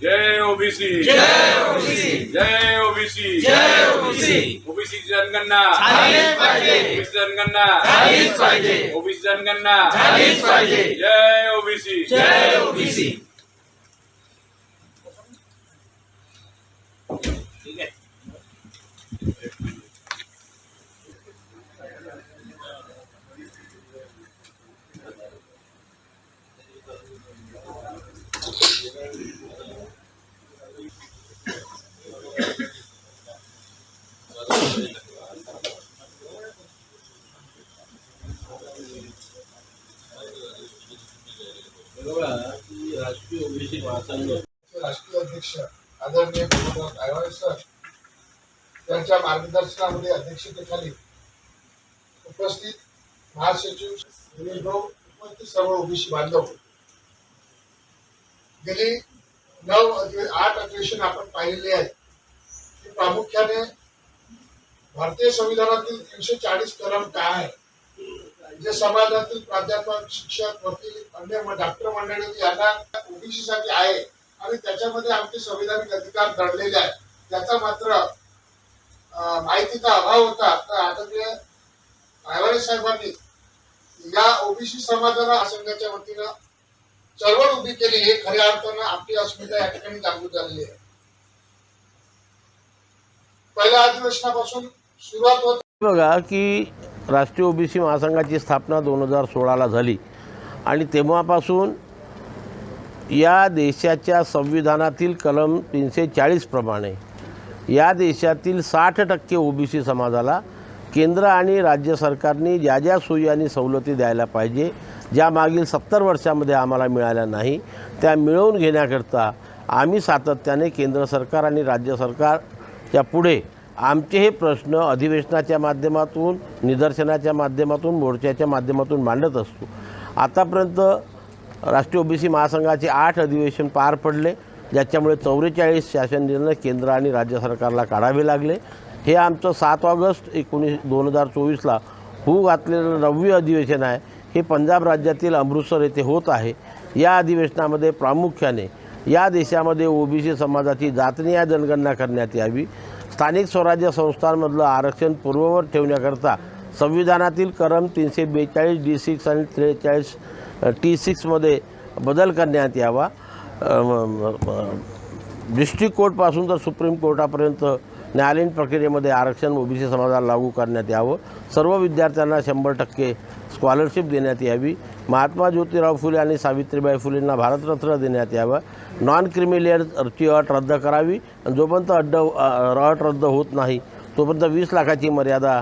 जय OBC जय OBC जय OBC जय ओबीसी ओबीसी जनगणना झालीच पाहिजे ओबीसी जनगणना झालीच पाहिजे ओबीसी जनगणना झालीच पाहिजे जय ओबीसी जय ओबीसी राष्ट्रीय अध्यक्ष आदरणीय गोविंदराव गायवाळे सर त्यांच्या मार्गदर्शनामध्ये अध्यक्षतेखाली उपस्थित महासचिव भाऊ उपस्थित सर्व ओबीसी बांधव गेली नऊ आठ अधिवेशन आपण पाहिलेले आहेत. की प्रामुख्याने भारतीय संविधानातील तीनशे चाळीस कलम काय आहे? जे समाजातील प्राध्यापक शिक्षक वकील अन्य डॉक्टर मंडळी यांना ओबीसी साठी आहे आणि त्याच्यामध्ये आमचे संविधानिक अधिकार दडलेले आहेत. त्याचा मात्र माहितीचा अभाव होता. तर आदरणीय आयवाडे साहेबांनी या ओबीसी समाजाला संघाच्या वतीनं चळवळ उभी केली हे खऱ्या अर्थानं आपली अस्मिता या ठिकाणी जागृत झालेली आहे. पहिल्या अधिवेशनापासून सुरुवात होत बघा की राष्ट्रीय ओबीसी महासंघाची स्थापना दोन हजार सोळाला झाली आणि तेव्हापासून या देशाच्या संविधानातील कलम तीनशे चाळीसप्रमाणे या देशातील साठ टक्के ओबीसी समाजाला केंद्र आणि राज्य सरकारने ज्या ज्या सोयी आणि सवलती द्यायला पाहिजे ज्या मागील सत्तर वर्षामध्ये आम्हाला मिळाल्या नाही त्या मिळवून घेण्याकरता आम्ही सातत्याने केंद्र सरकार आणि राज्य सरकारच्या पुढे आमचे हे प्रश्न अधिवेशनाच्या माध्यमातून निदर्शनाच्या माध्यमातून मोर्चाच्या माध्यमातून मांडत असतो. आतापर्यंत राष्ट्रीय ओबीसी महासंघाचे आठ अधिवेशन पार पडले ज्याच्यामुळे चौवेचाळीस शासन निर्णय केंद्र आणि राज्य सरकारला काढावे लागले. हे आमचं सात ऑगस्ट एकोणीस दोन हजार चोवीसला होऊ घातलेलं नववे अधिवेशन आहे. हे पंजाब राज्यातील अमृतसर येथे होत आहे. या अधिवेशनामध्ये प्रामुख्याने या देशामध्ये ओबीसी समाजाची जातनीय जनगणना करण्यात यावी. स्थानिक स्वराज्य संस्थांमधलं आरक्षण पूर्ववत ठेवण्याकरता संविधानातील करम तीनशे बेचाळीस डी सिक्स आणि त्रेचाळीस टी सिक्समध्ये बदल करण्यात यावा. डिस्ट्रिक्ट कोर्टपासून तर सुप्रीम कोर्टापर्यंत न्यायालयीन प्रक्रियेमध्ये आरक्षण ओबीसी समाजाला लागू करण्यात यावं. सर्व विद्यार्थ्यांना शंभर टक्के स्कॉलरशिप देण्यात यावी. महात्मा ज्योतिराव फुले आणि सावित्रीबाई फुलेंना भारतरत्न देण्यात यावं. नॉन क्रिमिलियरची अट रद्द करावी. आणि जोपर्यंत अड्ड अट रद्द होत नाही तोपर्यंत वीस लाखाची मर्यादा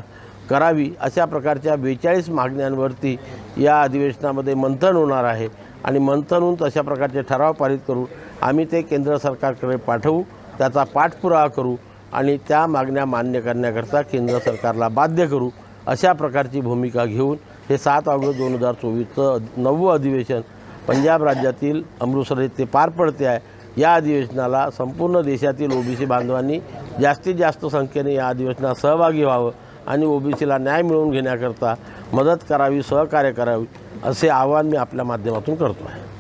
करावी अशा प्रकारच्या बेचाळीस मागण्यांवरती या अधिवेशनामध्ये मंथन होणार आहे. आणि मंथन होऊन तशा प्रकारचे ठराव पारित करू आम्ही ते केंद्र सरकारकडे पाठवू. त्याचा पाठपुरावा करू. आणि त्या मागण्या मान्य करण्याकरता केंद्र सरकारला बाध्य करू अशा प्रकारची भूमिका घेऊन हे सात ऑगस्ट दोन हजार चोवीसचं नववं अधिवेशन पंजाब राज्यातील अमृतसर येथे पार पडते आहे. या अधिवेशनाला संपूर्ण देशातील ओबीसी बांधवांनी जास्तीत जास्त संख्येने या अधिवेशनात सहभागी व्हावं आणि ओबीसीला न्याय मिळवून घेण्याकरता मदत करावी सहकार्य करावी असे आवाहन मी आपल्या माध्यमातून करतो आहे